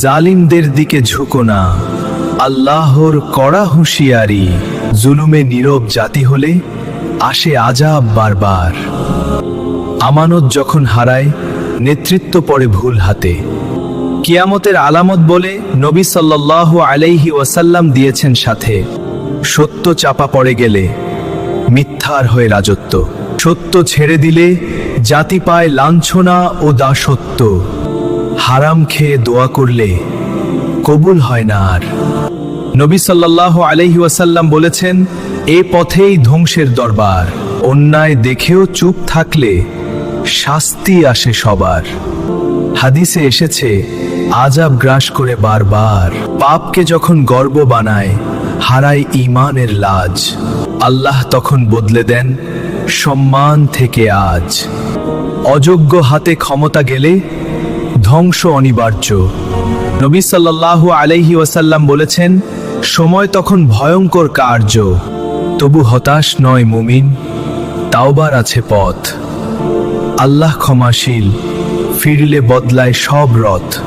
জালিমদের দিকে ঝুঁকো না। আল্লাহর কড়া হুঁশিয়ারি, জুলুমে নীরব জাতি হলে আসে আজাব বারবার। আমানত যখন হারায়, নেতৃত্ব পড়ে ভুল হাতে। কিয়ামতের আলামত বলে নবী সাল্লাহ আলাইহি ওয়াসাল্লাম দিয়েছেন সাথে। সত্য চাপা পড়ে গেলে মিথ্যার হয়ে রাজত্ব। সত্য ছেড়ে দিলে জাতি পায় লাঞ্ছনা ও দাসত্ব। হারাম খেয়ে দোয়া করলে কবুল হয় না আর। নবী সাল্লাল্লাহু আলাইহি ওয়াসাল্লাম বলেছেন, এ পথেই ধ্বংসের দরবার, অন্যায় দেখেও চুপ থাকলে শাস্তি আসে সবার। হাদিসে এসেছে আজাব গ্রাস করে বারবার, পাপকে যখন গর্ব বানায়, হারায় ঈমানের লাজ। আল্লাহ তখন বদলে দেন, সম্মান থেকে আজ। অযোগ্য হাতে ক্ষমতা গেলে ধ্বংস অনিবার্য। নবী সাল্লাল্লাহু আলাইহি ওয়াসাল্লাম বলেছেন, সময় তখন ভয়ঙ্কর কার্য। তবু হতাশ নয় মুমিন, তাওবার আছে পথ। আল্লাহ ক্ষমাশীল, ফিরলে বদলায় সব রথ।